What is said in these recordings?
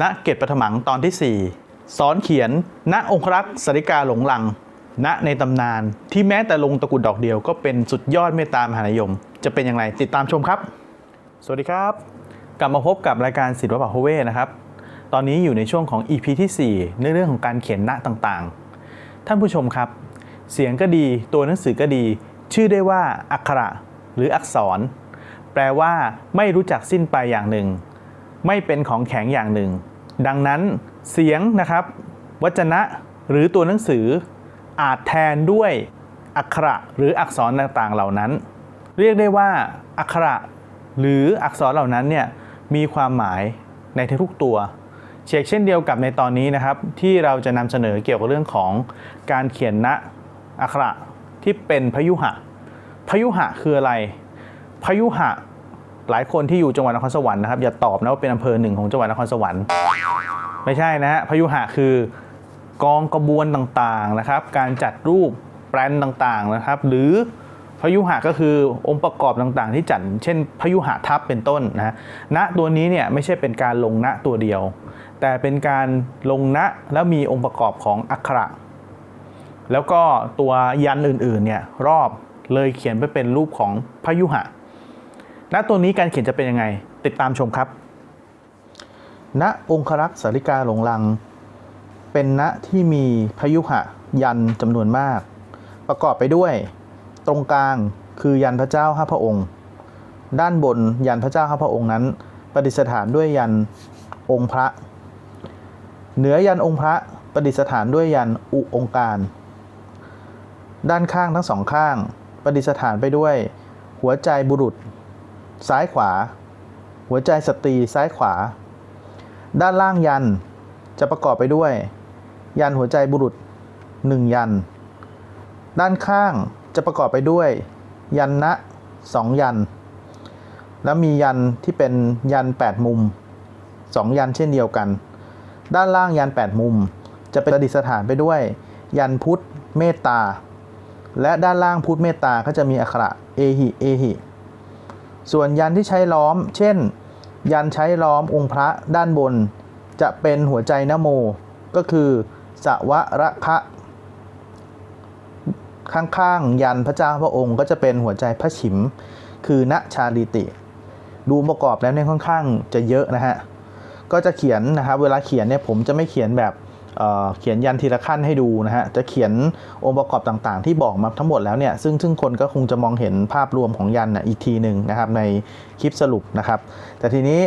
ณเกตปฐมังตอนที่ 4 สอนเขียน ณองครักษ์สริกาหลงลัง ณในตำนานที่แม้แต่ลงตะกุดดอกเดียวก็เป็นสุดยอดเมตตามหานิยม จะเป็นอย่างไรติดตามชมครับ สวัสดีครับ กลับมาพบกับรายการศิลปะพเวนะครับ ตอนนี้อยู่ในช่วงของ EP ที่ 4 ในเรื่องของการเขียนณต่างๆ ท่านผู้ชมครับ เสียงก็ดีตัวหนังสือก็ดี ชื่อได้ว่าอักขระหรืออักษร แปลว่าไม่รู้จักสิ้นไปอย่างหนึ่ง ไม่เป็นของแข็งอย่างหนึ่ง ดังนั้นเสียงนะครับ วจนะหรือตัวหนังสืออาจแทนด้วยอักขระหรืออักษรต่างๆเหล่านั้น เรียกได้ว่าอักขระหรืออักษรเหล่านั้นเนี่ยมีความหมายในทุกๆตัวเชกเช่นเดียวกับในตอนนี้นะครับ ที่เราจะนำเสนอเกี่ยวกับเรื่องของการเขียนณอักขระที่เป็นพยุหะ พยุหะคืออะไร พยุหะ หลายคนที่อยู่จังหวัดนครสวรรค์นะครับอย่าตอบนะว่าเป็นอำเภอหนึ่งของจังหวัดนครสวรรค์ ไม่ใช่นะฮะพยุหะคือกองกระบวนต่างๆนะครับ การจัดรูปแปลนต่างๆนะครับ หรือพยุหะก็คือองค์ประกอบต่างๆ ที่จัดเช่นพยุหะทัพเป็นต้นนะณตัวนี้เนี่ยไม่ใช่เป็นการลงณตัวเดียว แต่เป็นการลงณแล้วมีองค์ประกอบของอักขระ แล้วก็ตัวยันอื่นๆเนี่ยรอบเลยเขียนไปเป็นรูปของพยุหะ ณตัวนี้การเขียนจะเป็นยังไง ติดตามชมครับ ณองครักษ์สาริกาหลงลัง เป็นณที่มีพยุหะยันจำนวนมาก ประกอบไปด้วย ตรงกลางคือยันพระเจ้าห้าพระองค์ ด้านบนยันพระเจ้าห้าพระองค์นั้น ประดิษฐานด้วยยันองค์พระ เหนือยันองค์พระประดิษฐานด้วยยันอุองค์การ ด้านข้างทั้งสองข้าง ประดิษฐานไปด้วย หัวใจบุรุษ ซ้ายขวา หัวใจสตรีซ้ายขวา ด้านล่างยันจะประกอบไปด้วย ยันหัวใจบุรุษหนึ่งยัน ด้านข้างจะประกอบไปด้วย ยันนะสองยัน แล้วมียันที่เป็นยัน 8 มุมสองยันเช่นเดียวกัน ด้านล่างยัน 8 มุม จะเป็นประดิษฐานไปด้วย ยันพุทธเมตตา และด้านล่างพุทธเมตตาก็จะมีอักขระเอหิเอหิ ส่วนยันที่ใช้ล้อม เช่น ยันใช้ล้อมองค์พระด้านบน จะเป็นหัวใจนโม ก็คือสวะระคะข้างๆยันพระเจ้าพระองค์ก็จะเป็นหัวใจพระฉิม คือณชาลิติ ดูประกอบแล้วเนี่ยค่อนข้างจะเยอะนะฮะ ก็จะเขียนนะครับ เวลาเขียนเนี่ยผมจะไม่เขียนแบบ เเขียนยันทีละขั้นให้ดูนะฮะ จะเขียนองค์ประกอบต่างๆ ที่บอกมาทั้งหมดแล้วเนี่ย ซึ่งซึ่งคนก็คงจะมองเห็นภาพรวมของยันอีกทีหนึ่งนะครับในคลิปสรุปนะครับ แต่ทีนี้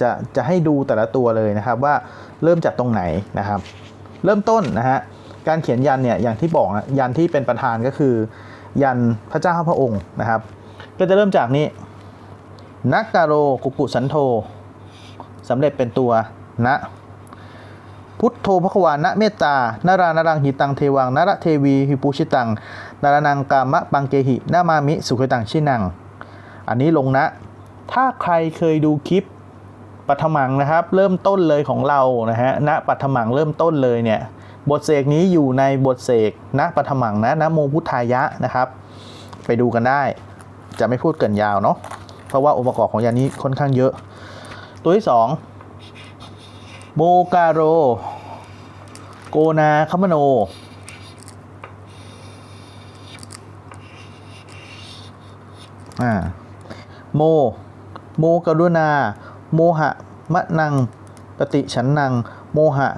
จะจะให้ดูแต่ละตัวเลยนะครับว่าเริ่มจากตรงไหนนะครับ เริ่มต้นนะฮะ การเขียนยันเนี่ยอย่างที่บอกยันที่เป็นประธานก็คือ ยันพระเจ้าพระองค์นะครับ ก็จะเริ่มจากนี้นักการโรกุกุสันโธสำเร็จเป็นตัวนะ พุทโธพระควานะเมตตา นารานารังหิตังเทวังนารเทวีหิปุชิตัง นารานังกามะปังเกหินามามิสุขตังชินัง อันนี้ลงนะ ถ้าใครเคยดูคลิปปัทมังนะครับ เริ่มต้นเลยของเรานะฮะณปัทมังเริ่มต้นเลยเนี่ยบทเสกนี้อยู่ในบทเสกณปัทมังนะนะโมพุทธายะนะครับ ไปดูกันได้ จะไม่พูดเกินยาวเนาะเพราะว่าองค์ประกอบของยานี้ค่อนข้างเยอะ ตัวที่สองโมกาโร โกนาคมโนอ่าโม โมกรุณา โมหะมะนัง ปฏิฉันนัง โมหะ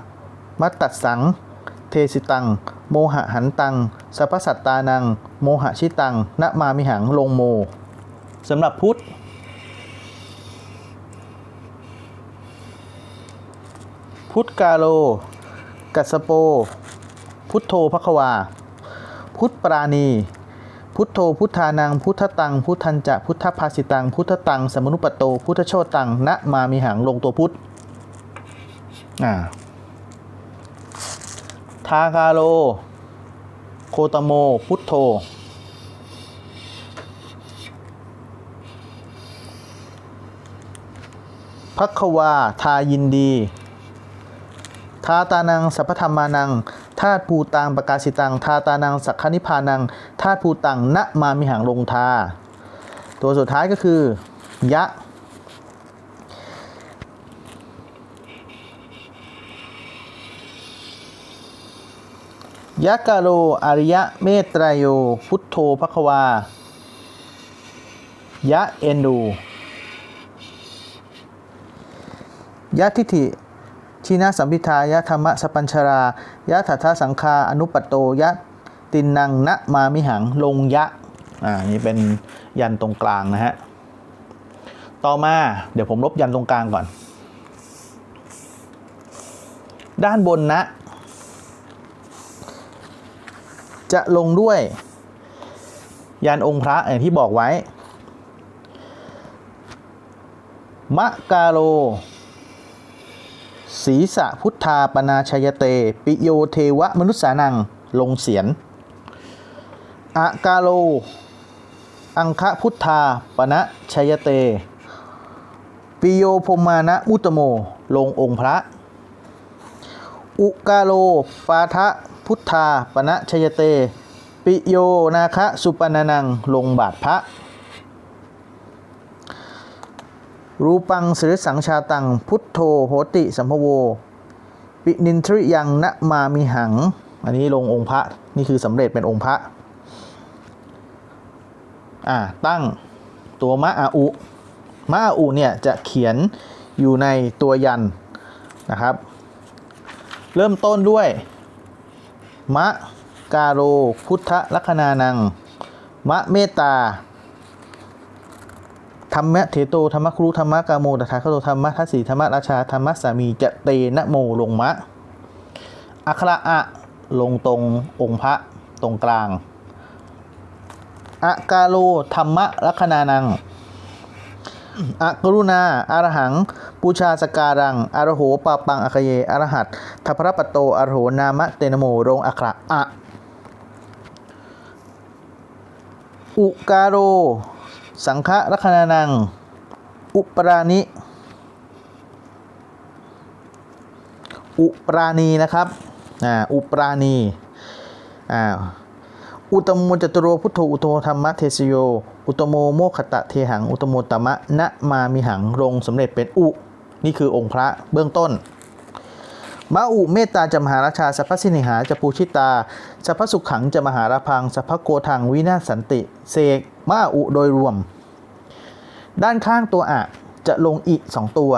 มัตตัดสัง เทสิตัง โมหะหันตัง สัพพสัตตานัง โมหะชิตังนะมามิหังลงโมสำหรับพุทธพุทธกาโล กัสโป พุทโธภควา พุทธปราณี พุทโธพุทธานัง พุทธตัง พุทธันจะพุทธภาสิตัง พุทธตัง สมนุปโต พุทธโชตัง ณ มามีหังลงตัวพุทธอ่าทากาโล โคตโม พุทโธ พักวา ทายินดี ทาตานังสัพพธรรมานังธาตุภูตังประกาศิตังทาตานังสักคนิพานังธาตุภูตังณมามิหังลงทา ตัวสุดท้ายก็คือยะยะกาโลอริยะเมตรายโยพุทโธภควายะเอนดูยะทิฏฐิ ชีนาสัมพิทายะธรรมสปัญชรายะถัทธสังคาอนุปตโตยะตินนังนะมามิหังลงยะอ่านี่เป็นยันตรงกลางนะฮะต่อมาเดี๋ยวผมลบยันตรงกลางก่อน ด้านบนนะ จะลงด้วย ยันองค์พระอย่างที่บอกไว้มะกาโล ศีสะพุทธาปนาชยเต ปิโยเทวะมนุษสานัง ลงเสียนอากาโล อังคะพุทธาปณะชยเต ปิโยพมานะมุตโม ลงองค์พระ อุกาโล ปาทะพุทธาปณะชยเต ปิโยนาคะสุปนานัง ลงบาทพระ รูปังสิริสังชาตัง พุทโธโหติ สัมภโว ปินินทริยังนะมามิหัง อันนี้ลงองค์พระ นี่คือสำเร็จเป็นองค์พระ อ่า ตั้งตัวมะอาอุ มะอาอุเนี่ยจะเขียนอยู่ในตัวยันนะครับ เริ่มต้นด้วย มะกาโรพุทธลัคนานัง มะเมตตา ธรรมะเทโตธรรมครูธรรมะกาโมตถาคโตธรรมะทัศสีธรรมะราชาธรรมะสามีจะเตนะโมลงมะ อัคระอะลงตรงองค์พระตรงกลางอากาโลธรรมะลัคนานังอะกรุณาอารหัง ปูชาสการังอารโหปาปังอคเยอรหัตทัพระปโตอรโหนามะเตนโมลงอัคระอะอุกาโร สังฆลัคนานัง อุปรานิอุปราณีนะครับอ่าอุปราณีอ่าอุตโมจตุโรพุทโธอุตโมธรรมะเทสโย อุตโมโมคตะเทหัง อุตโมตมะนะมามิหังลงสำเร็จเป็นอุ นี่คือองค์พระเบื้องต้น มะอุเมตตาจะมหาราชาสัพพสินิหาจะปูชิตาสัพพสุขขังจะมหาราพังสัพพโกทังวินาสันติ เสกมะอุโดยรวม ด้านข้างตัวอะจะลงอิสองตัว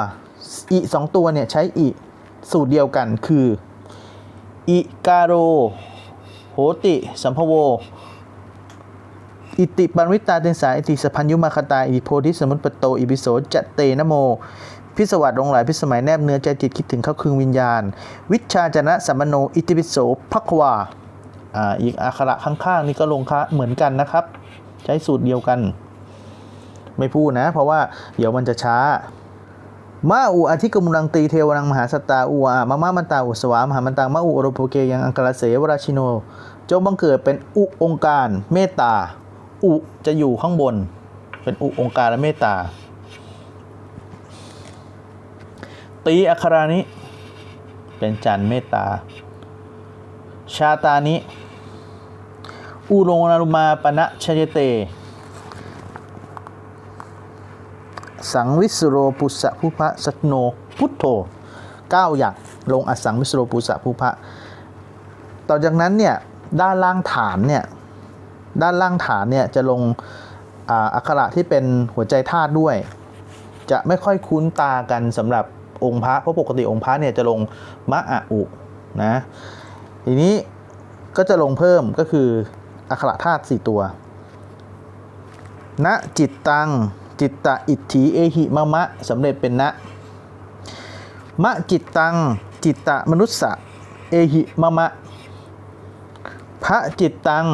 อิสองตัวเนี่ยใช้อิสูตรเดียวกันคืออิกาโรโหติ สัมภโว อิติปันวิตาเตนสาอิติสพัญยุมาคตาอิโพธิสมุตปโต อิปิโสจะเตนะโม พิสวัสดิ์ลงหลายพิสมัยแนบเนื้อใจจิตคิดถึงเข้าคืนวิญญาณ วิชาจนะสัมโนอิติปิโสภัควาอ่าอีกอักขระข้างๆนี่ก็ลงคะเหมือนกันนะครับ ใช้สูตรเดียวกัน ไม่พูดนะ เพราะว่าเดี๋ยวมันจะช้ามาอูอธิกมุลังตีเทวังมหาสตาอูอามะมะมันตาอุสวามหามันตังมะอูอรโพเกยังอังกรเสวราชิโน จงบังเกิดเป็นอุองค์การเมตตาอุจะอยู่ข้างบน เป็นอุองค์การและเมตตา ตีอัครานี้เป็นจันเมตตา ชาตานิ อุโรงนารุมาปณะชยเต สังวิสโรปุสะภูพะสัตโนพุทโธเก้าอย่างลงอสังวิสโรปุสะภูพะ ต่อจากนั้นเนี่ยด้านล่างฐานเนี่ยด้านล่างฐานเนี่ยจะลงอักขระที่เป็นหัวใจธาตุด้วย จะไม่ค่อยคุ้นตากันสำหรับ องค์พระเพราะปกติองค์พระเนี่ยจะลงมะอะอุนะทีนี้ก็จะลงเพิ่มก็คืออักขระธาตุสี่ตัวณจิตตังจิตตะอิทธิเอหิมะมะสำเร็จเป็นนะมะจิตตังจิตตะมนุสสะเอหิมะมะพระจิตตัง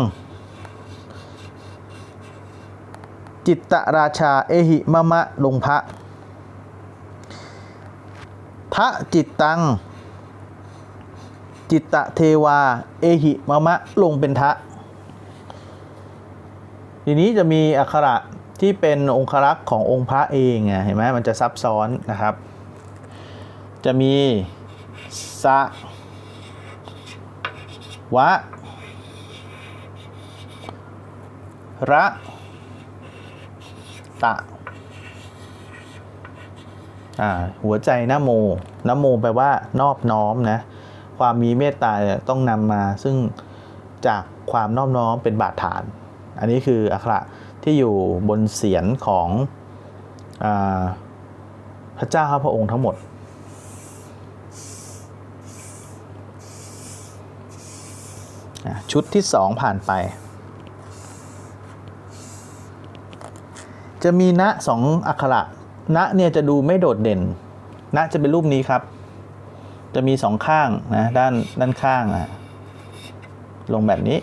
จิตตะราชาเอหิมะมะลงพระ พระจิตตัง จิตตะเทวา เอหิมะมะ ลงเป็นทะ ทีนี้จะมีอักขระที่เป็นองครักษ์ขององค์พระเองอะเห็นไหมมันจะซับซ้อนนะครับ จะมี สะ วะ ระ ตะ หัวใจนโมนโมแปลว่านอบน้อมนะความมีเมตตาต้องนำมาซึ่งจากความนอบน้อมเป็นบาดฐาน อันนี้คืออักขระที่อยู่บนเสียนของอพระเจ้าพระองค์ทั้งหมด ชุดที่สองผ่านไป จะมีณสองอักขระ ณเนี่ยจะดูไม่โดดเด่น ณจะเป็นรูปนี้ครับ จะมีสองข้างนะด้านด้านข้างอะลงแบบนี้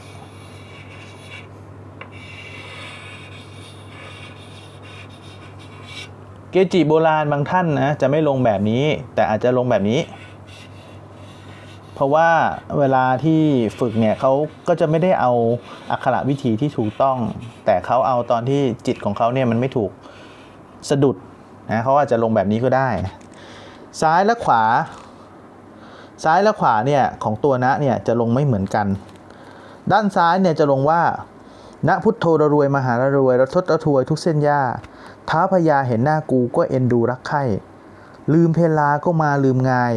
เกจิโบราณบางท่านนะจะไม่ลงแบบนี้ แต่อาจจะลงแบบนี้ เพราะว่าเวลาที่ฝึกเนี่ยเขาก็จะไม่ได้เอาอักขระวิธีที่ถูกต้อง แต่เขาเอาตอนที่จิตของเขาเนี่ยมันไม่ถูกสะดุด นะเขาอาจจะลงแบบนี้ก็ได้ ซ้ายและขวา ซ้ายและขวาเนี่ยของตัวนะเนี่ยจะลงไม่เหมือนกัน ด้านซ้ายเนี่ยจะลงว่าณพุทโธรรวยมหารรวยระทศระทวยทุกเส้นหญ้าท้าพญาเห็นหน้ากูก็เอ็นดูรักใคร่ลืมเพลาก็มาลืมงาย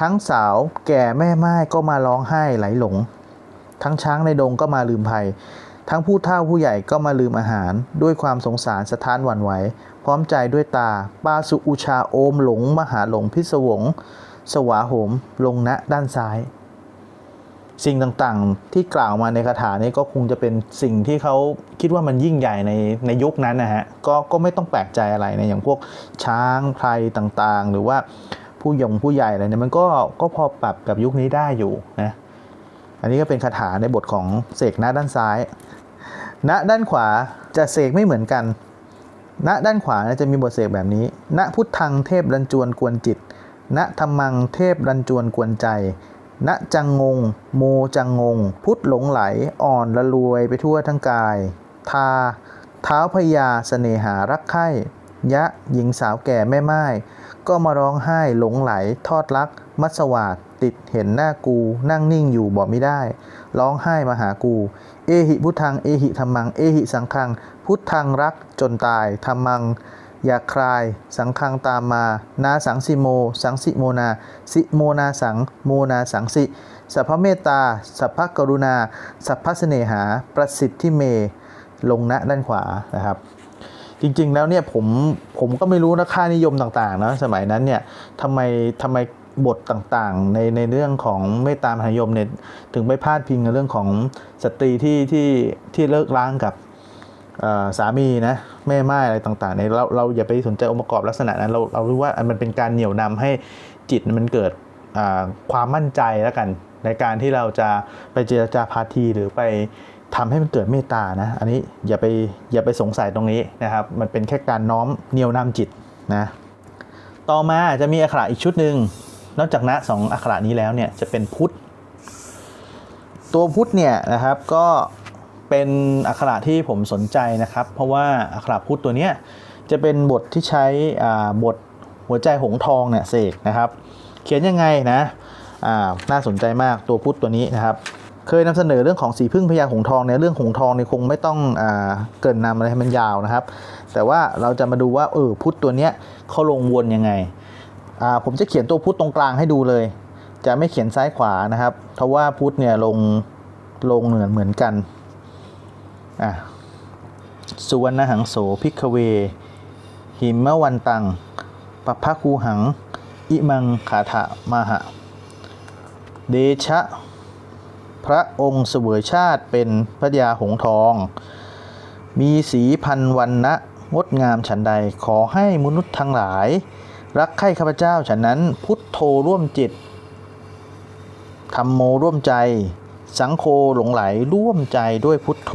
ทั้งสาวแก่แม่ไม้ก็มาร้องไห้ไหลหลง ทั้งช้างในดงก็มาลืมภัย ทั้งผู้เฒ่าผู้ใหญ่ก็มาลืมอาหาร ด้วยความสงสารสะท้านหวั่นไหว ร้อมใจด้วยตา ปาสุอุชาโอมหลง มหาหลงพิศวง สวาโหม ลงณด้านซ้าย สิ่งต่างๆที่กล่าวมาในคาถานี้ก็คงจะเป็นสิ่งที่เขาคิดว่ามันยิ่งใหญ่ในในยุคนั้นนะฮะก็ก็ไม่ต้องแปลกใจอะไรนะอย่างพวกช้างไพรต่างๆ หรือว่าผู้ยงผู้ใหญ่อะไรเนี่ยมันก็ก็พอปรับกับยุคนี้ได้อยู่นะอันนี้ก็เป็นคาถาในบทของเสกณด้านซ้าย ณด้านขวาจะเสกไม่เหมือนกัน ณด้านขวาจะมีบทเสกแบบนี้ ณพุทธังเทพรันจวนกวนจิต ณธรรมังเทพรันจวนกวนใจ ณจังงง โมจังงง พุทธหลงไหลอ่อนละรวยไปทั่วทั้งกาย ทา เท้าพยาเสนหารักใคร่ยะหญิงสาวแก่แม่ไม้ ก็มาร้องไห้หลงไหล ทอดรัก มัสวาดติดเห็นหน้ากู นั่งนิ่งอยู่บอกไม่ได้ ร้องไห้มาหากู เอหิพุทธัง เอหิธรรมัง เอหิสังคัง พุทธังรักจนตายธรรมัง อย่าคลาย สังคังตามมา นาสังสิโม สังสิโมนา สิโมนาสัง โมนาสังสิ สัพพะเมตตา สัพพะกรุณา สัพพะเสนหา ประสิทธิเม ลงณด้านขวานะครับ จริง ๆ แล้วเนี่ยผมผมก็ไม่รู้นะค่านิยมต่างๆนะสมัยนั้นเนี่ยทำไมทำไมบทต่างๆในในเรื่องของเมตตามหานิยมเนี่ยถึงไปพาดพิงในเรื่องของสตรีที่ที่ที่เลิกล้างกับสามีนะแม่ไม้อะไรต่างๆเนี่ยเราเราอย่าไปสนใจองค์ประกอบลักษณะนั้นเราเรารู้ว่ามันเป็นการเหนี่ยวนำให้จิตมันเกิดความมั่นใจแล้วกัน ในการที่เราจะไปเจรจาพาทีหรือไป ทำให้มันเกิดเมตตานะ อันนี้อย่าไปอย่าไปสงสัยตรงนี้นะครับ มันเป็นแค่การน้อมเหนียวนำจิตนะ ต่อมาจะมีอักขระอีกชุดหนึ่งนอกจากนะสองอักขระนี้แล้วเนี่ยจะเป็นพุทธ ตัวพุทธเนี่ยนะครับก็เป็นอักขระที่ผมสนใจนะครับ เพราะว่าอักขระพุทธตัวเนี้ยจะเป็นบทที่ใช้บทหัวใจหงทองเนี่ยเสกนะครับ เขียนยังไงนะน่าสนใจมากตัวพุทธตัวนี้นะครับ เคยนำเสนอเรื่องของสีพึ่งพญาหงทองในยเรื่องหงทองเนี่ยคงไม่ต้องอเกินนำอะไรให้มันยาวนะครับ แต่ว่าเราจะมาดูว่าเออพุทธตัวเนี้ยเขาลงวนยังไงผมจะเขียนตัวพุทธตรงกลางให้ดูเลย จะไม่เขียนซ้ายขวานะครับ เพราะว่าพุทธเนี่ยลงลงเหมือนเหมือนกันอะสุวรรณหังโสพิกเว หิมะวันตังปภคูหัง อิมังขาถะมาหะ เดชะ พระองค์เสวยชาติเป็นพระยาหงส์ทอง มีสีพันวันนะงดงามฉันใดขอให้มนุษย์ทั้งหลาย รักใคร่ข้าพเจ้าฉันนั้นพุทโธร่วมจิตธรรมโมร่วมใจ สังโฆหลงไหลร่วมใจด้วยพุทโธ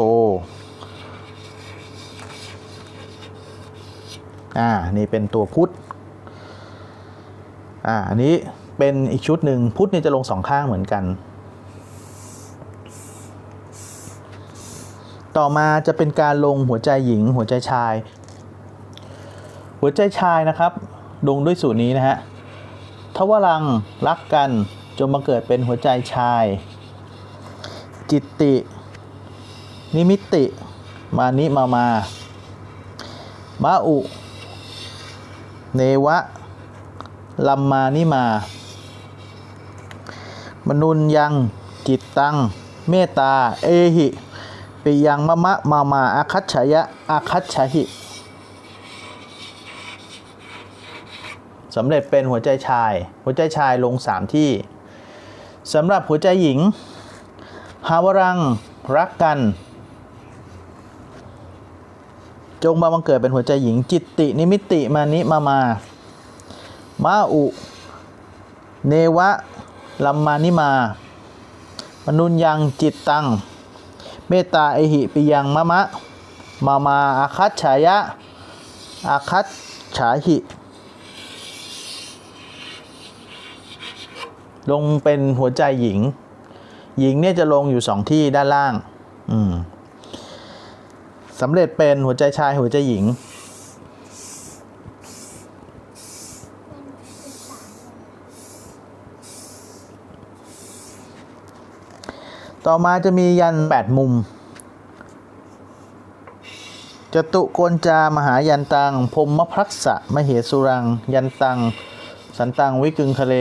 อ่านี่เป็นตัวพุทธอ่าอันนี้เป็นอีกชุดหนึ่งพุทธนี่จะลงสองข้างเหมือนกัน ต่อมาจะเป็นการลงหัวใจหญิง หัวใจชาย หัวใจชายนะครับ ลงด้วยสูตรนี้นะฮะทวรังรักกันจนมาเกิดเป็นหัวใจชาย จิตติ นิมิติ มานิมามา มาอุ เนวะ ลัมมานิมา มนุนยัง จิตตัง เมตตา เอหิ ปิยังมะมะมามาอาคัจฉายะอาคัจฉาหิสำเร็จเป็นหัวใจชาย หัวใจชายลงสามที่สำหรับหัวใจหญิง หาวรังรักกัน จงมาบังเกิดเป็นหัวใจหญิง จิตตินิมิติมานิมามามาอุ เนวะลัมมานิมา มนุญยังจิตตัง มตตาเอหิปิยังมะมะมามาอาคัตฉายะอาคัตฉาหิ ลงเป็นหัวใจหญิง หญิงเนี่ยจะลงอยู่สองที่ด้านล่าง อืมสำเร็จเป็นหัวใจชายหัวใจหญิง ต่อมาจะมียันแปดมุมจตุโกนจามหายันตังพรหมพรักษะมเหสุรัง ยันตัง สันตังวิกึงคะเล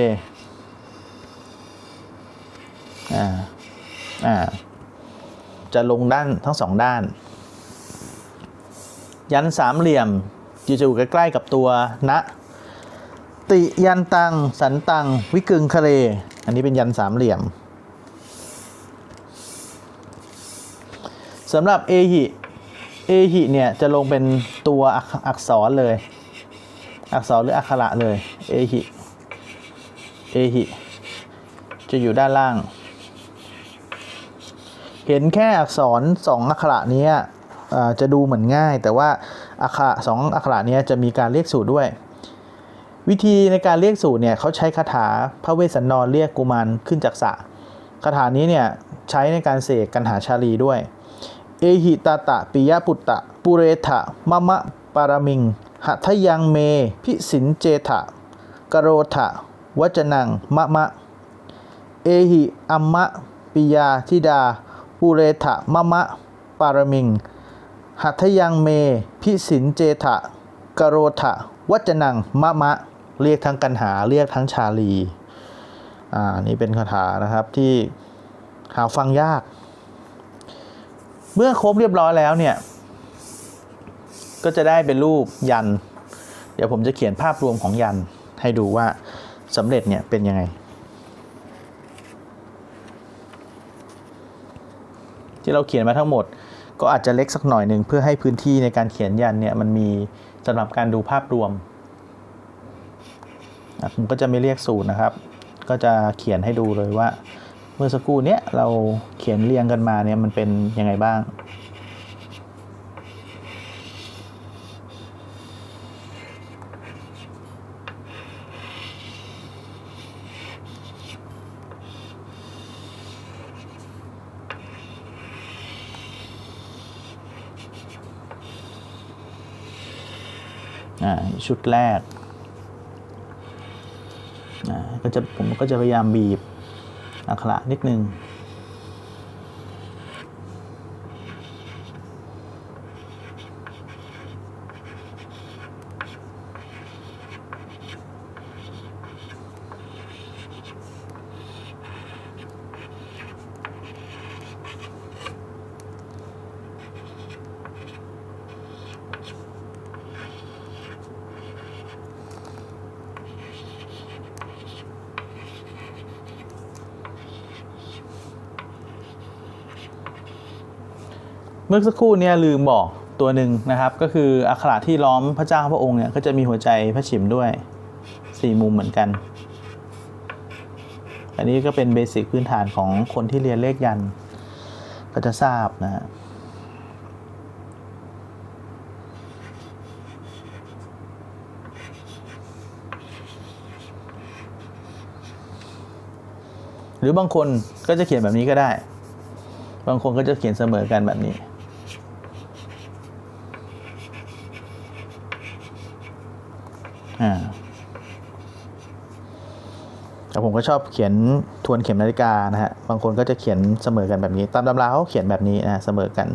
อ่าอ่าจะลงด้านทั้งสองด้าน ยันสามเหลี่ยมจะอยู่ใกล้ๆกับตัวนะ ติยันตัง สันตัง วิกึงคะเล อันนี้เป็นยันสามเหลี่ยม สำหรับเอหิเอหิเนี่ยจะลงเป็นตัวอักอกษรเลย อักษรหรืออักขระเลยเอหิเอหิจะอยู่ด้านล่าง เห็นแค่อักษรสองอักขระนี้จะดูเหมือนง่าย แต่ว่าอักขระสองอักขระนี้จะมีการเรียกสูตรด้วย วิธีในการเรียกสูตรเนี่ยเขาใช้คาถาพระเวสสันดรเรียกกุมารขึ้นจากสระคาถานี้เนี่ยใช้ในการเสกกันหาชาลีด้วย เอหิตาตะปิยปุตตะ ปุเรทะมะมะปารมิง หัทยังเม พิสินเจทะกโรทะวจนังมะมะ เอหิอัมมะปิยาธิดา ปุเรทะมะมะปารมิง หัทยังเม พิสินเจทะกโรทะวจนังมะมะ เรียกทั้งกันหาเรียกทั้งชาลี อ่า นี่เป็นคาถานะครับที่หาฟังยาก เมื่อครบเรียบร้อยแล้วเนี่ย ก็จะได้เป็นรูปยัน เดี๋ยวผมจะเขียนภาพรวมของยันให้ดูว่าสำเร็จเนี่ยเป็นยังไง ที่เราเขียนมาทั้งหมด ก็อาจจะเล็กสักหน่อยหนึ่งเพื่อให้พื้นที่ในการเขียนยันเนี่ยมันมีสำหรับการดูภาพรวมผมก็จะไม่เรียกสูตรนะครับ ก็จะเขียนให้ดูเลยว่า เมื่อสักครู่เนี้ยเราเขียนเรียงกันมาเนี่ยมันเป็นยังไงบ้างอ่าชุดแรกอ่าก็จะผมก็จะพยายามบีบ อักขระนิดนึง มื่อสักครู่เนี่ยลืมบอกตัวหนึ่งนะครับ ก็คืออักขระที่ล้อมพระเจ้าพระองค์เนี่ยก็จะมีหัวใจพระฉิมด้วยสี่มุมเหมือนกัน อันนี้ก็เป็นเบสิกพื้นฐานของคนที่เรียนเลขยัน ก็จะทราบนะฮะหรือบางคนก็จะเขียนแบบนี้ก็ได้ บางคนก็จะเขียนเสมอกันแบบนี้ อ่าแต่ ผมก็ชอบเขียนทวนเข็มนาฬิกานะฮะบางคนก็จะเขียนเสมอกันแบบนี้ ตามตำราเขาเขียนแบบนี้นะเสมอกัน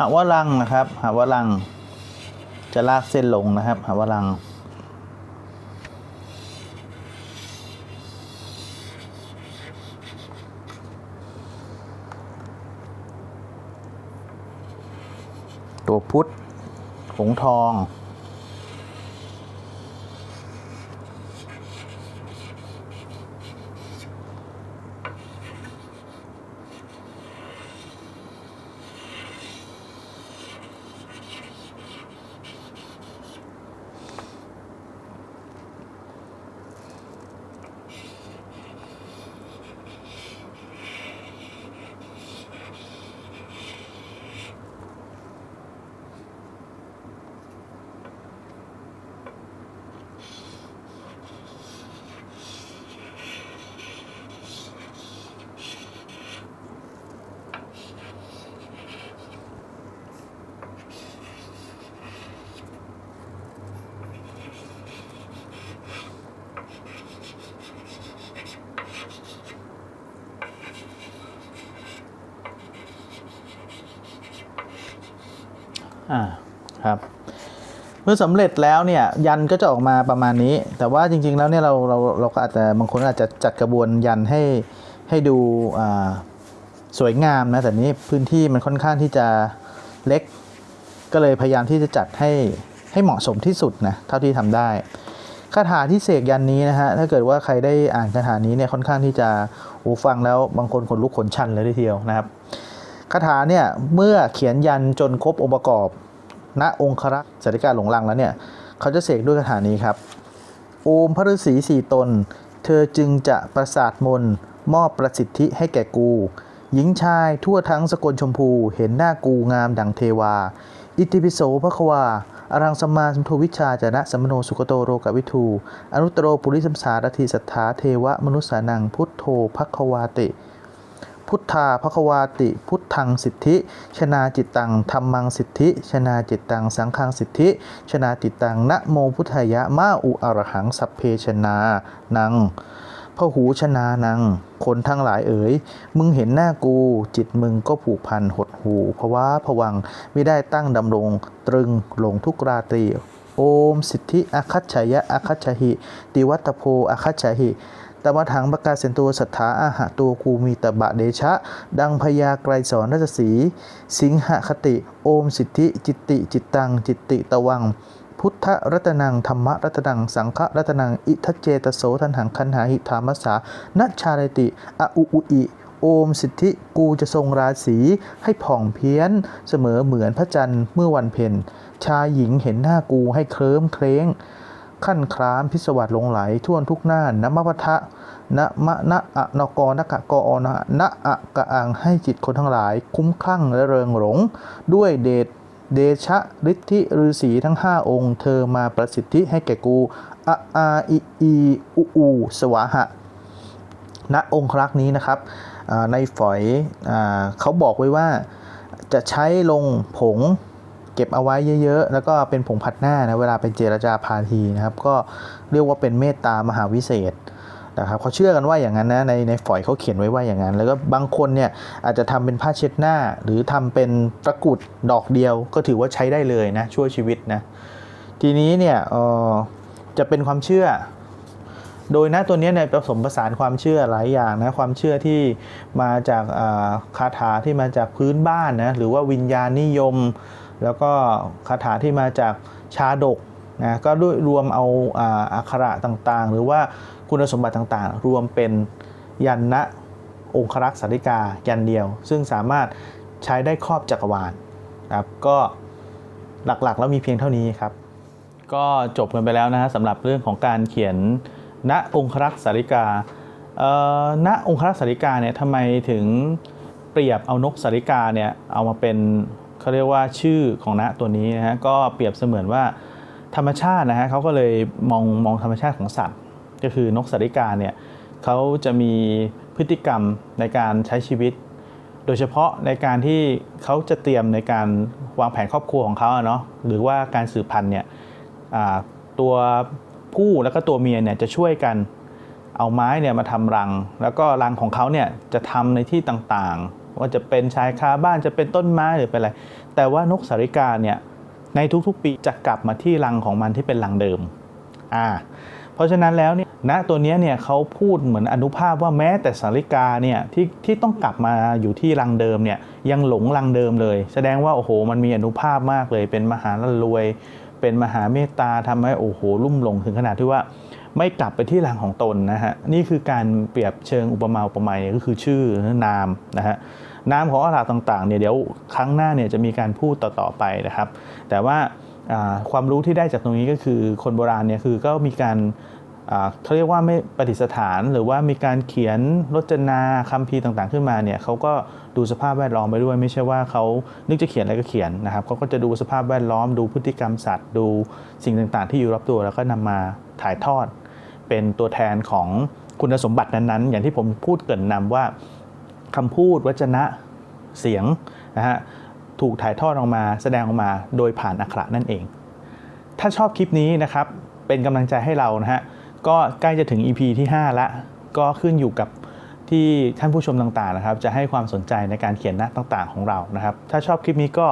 หาวลังนะครับ หาวลัง จะลากเส้นลงนะครับ หาวลัง ตัวพุทธหงทอง อ่าครับเมื่อสำเร็จแล้วเนี่ยยันก็จะออกมาประมาณนี้ แต่ว่าจริง ๆ แล้วเนี่ยเราเราเราก็อาจจะบางคนอาจจะจัดกระบวนยันให้ให้ดูสวยงามนะแต่นี้พื้นที่มันค่อนข้างที่จะเล็ก ก็เลยพยายามที่จะจัดให้ให้เหมาะสมที่สุดนะเท่าที่ทำได้คาถาที่เสกยันนี้นะฮะถ้าเกิดว่าใครได้อ่านคาถานี้เนี่ยค่อนข้างที่จะโอ้ฟังแล้วบางคนขนลุกขนชันเลยทีเดียวนะครับ คาถาเนี่ยเมื่อเขียนยันจนครบองค์ประกอบ ณองครักษ์สาริกาหลงลังแล้วเนี่ยเขาจะเสกด้วยคาถานี้ครับโอมพระฤาษีสี่ตน เธอจึงจะประสาทมนมอบประสิทธิให้แก่กู หญิงชายทั่วทั้งสกลชมพู เห็นหน้ากูงามดังเทวา อิติปิโสพระควาอรังสมาสมโทวิชาจนะสมโนสุขโตโรกวิทู อนุตตรปุริสัมสารทีสัทธาเทวมนุษสานังพุทโธภควาติ พุทธาภควาติ พุทธังสิทธิ ชนาจิตตังธรรมังสิทธิ ชนาจิตตังสังฆังสิทธิ ชนาจิตตังนะโมพุทธายะมาอุอรหังสัพเพชนานังพหูชนานัง คนทั้งหลายเอ๋ย มึงเห็นหน้ากู จิตมึงก็ผูกพันหดหูภาะวะผวังไม่ได้ตั้งดำรงตรึงลงทุกราตรี โอมสิทธิอาคัจฉยะอาคัจฉหิ ติวัตโพอาคัจฉหิ ตมถังประกาศเสนตัวศรัทธาอาหะตัวกูมีตบะเดชะ ดังพยาไกรสอนราชสี สิงหคติ โอมสิทธิ จิตติ จิตตัง จิตติตวัง พุทธรัตนังธรรมรัตนัง สังฆรัตนัง อิทัจเจตโสทันหังคันหาหิธามัสสานัชชาลติออุอุอิโอมสิทธิกูจะทรงราศีให้ผ่องเพี้ยน เสมอเหมือนพระจันทร์เมื่อวันเพ็ญชายหญิงเห็นหน้ากูให้เคลิ้มเคล้ง ขั้นครามพิศวัตหลงไหลท่วนทุกหน้านมะพทะนะมะนะอะนกนกะกอนะนะอะกะอังให้จิตคนทั้งหลาย คุ้มคลั่งและเริงหลง ด้วยเดชเดชะฤทธิฤาษีทั้งห้าองค์ เธอมาประสิทธิให้แก่กูอะอาอิอีอุอูสวาหะณองครักนี้นะครับในฝอยอเขาบอกไว้ว่าจะใช้ลงผง เก็บเอาไว้เยอะๆ แล้วก็เป็นผงผัดหน้านะเวลาเป็นเจรจาพาทีนะครับ ก็เรียกว่าเป็นเมตตามหาวิเศษนะครับเขาเชื่อกันว่าอย่างนั้นนะในในฝอยเขาเขียนไว้ว่าอย่างนั้น แล้วก็บางคนเนี่ยอาจจะทำเป็นผ้าเช็ดหน้า หรือทำเป็นตะกุดดอกเดียว ก็ถือว่าใช้ได้เลยนะช่วยชีวิตนะทีนี้เนี่ยอ่อจะเป็นความเชื่อ โดยนะตัวนี้ยเนี่ยผสมผสานความเชื่อหลายอย่างนะความเชื่อที่มาจากคาถาที่มาจากพื้นบ้านนะหรือว่าวิญญาณนิยม แล้วก็คาถาที่มาจากชาดกนะก็ด้วยรวมเอาอ่าอักขระต่างๆ หรือว่าคุณสมบัติต่างๆ รวมเป็นยันนะองครักษ์สาริกายันเดียว ซึ่งสามารถใช้ได้ครอบจักรวาลนะครับก็หลักๆ แล้วมีเพียงเท่านี้ครับ ก็จบกันไปแล้วนะฮะสำหรับเรื่องของการเขียนณองครักษ์สาริกาเอ่อณองครักษ์สาริกาเนี่ยทำไมถึงเปรียบเอานกสาริกาเนี่ยเอามาเป็น เขาเรียกว่าชื่อของณตัวนี้นะฮะก็เปรียบเสมือนว่าธรรมชาตินะฮะเขาก็เลยมองมองธรรมชาติของสัตว์ ก็คือนกสาริกาเนี่ยเขาจะมีพฤติกรรมในการใช้ชีวิต โดยเฉพาะในการที่เขาจะเตรียมในการวางแผนครอบครัวของเขาเนาะหรือว่าการสืบพันธุ์เนี่ยตัวผู้แล้วก็ตัวเมียเนี่ยจะช่วยกันเอาไม้เนี่ยมาทำรัง แล้วก็รังของเขาเนี่ยจะทำในที่ต่าง ว่าจะเป็นชายคาบ้านจะเป็นต้นไม้หรือเป็นอะไร แต่ว่านกสาริกาเนี่ยในทุกๆปีจะกลับมาที่รังของมันที่เป็นรังเดิมอ่าเพราะฉะนั้นแล้วเนี่ยณตัวเนี้ยเนี่ยเขาพูดเหมือนอนุภาพว่าแม้แต่สาริกาเนี่ยที่ที่ต้องกลับมาอยู่ที่รังเดิมเนี่ยยังหลงรังเดิมเลย แสดงว่าโอ้โหมันมีอนุภาพมากเลย เป็นมหาละรวย เป็นมหาเมตตาทำให้โอ้โหลุ่มหลงถึงขนาดที่ว่า ไม่กลับไปที่รังของตนนะฮะนี่คือการเปรียบเชิงอุปมาอุปไมยก็คือชื่อนามนะฮะนามของอารับต่างๆเนี่ยเดี๋ยวครั้งหน้าเนี่ยจะมีการพูดต่อๆไปนะครับ แต่ว่าความรู้ที่ได้จากตรงนี้ก็คือคนโบราณเนี่ยคือก็มีการเขาเรียกว่าไม่ประดิษฐานหรือว่ามีการเขียนรจนาคัมภีร์ต่างๆ ขึ้นมาเนี่ยเขาก็ดูสภาพแวดล้อมไปด้วย ไม่ใช่ว่าเขานึกจะเขียนอะไรก็เขียนนะครับเขาก็จะดูสภาพแวดล้อมดูพฤติกรรมสัตว์ ดูสิ่งต่างๆ ที่อยู่รอบตัวแล้วก็นำมาถ่ายทอด เป็นตัวแทนของคุณสมบัตินั้นๆ อย่างที่ผมพูดเกินนำว่าคำพูดวจนะเสียงนะฮะถูกถ่ายทอดออกมาแสดงออกมาโดยผ่านอักขระนั่นเอง ถ้าชอบคลิปนี้นะครับเป็นกำลังใจให้เรานะฮะก็ใกล้จะถึง EP ที่ 5 ละ ก็ขึ้นอยู่กับที่ท่านผู้ชมต่างๆนะครับ จะให้ความสนใจในการเขียนหน้าต่างๆของเรานะครับ ถ้าชอบคลิปนี้ก็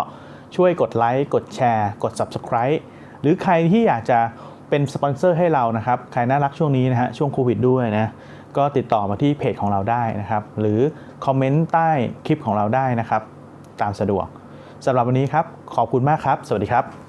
ช่วยกดไลค์กดแชร์ กด Subscribe หรือใครที่อยากจะ เป็นสปอนเซอร์ให้เรานะครับ ใครน่ารักช่วงนี้นะฮะ ช่วงโควิดด้วยนะ ก็ติดต่อมาที่เพจของเราได้นะครับ หรือคอมเมนต์ใต้คลิปของเราได้นะครับ ตามสะดวกสำหรับวันนี้ครับ ขอบคุณมากครับ สวัสดีครับ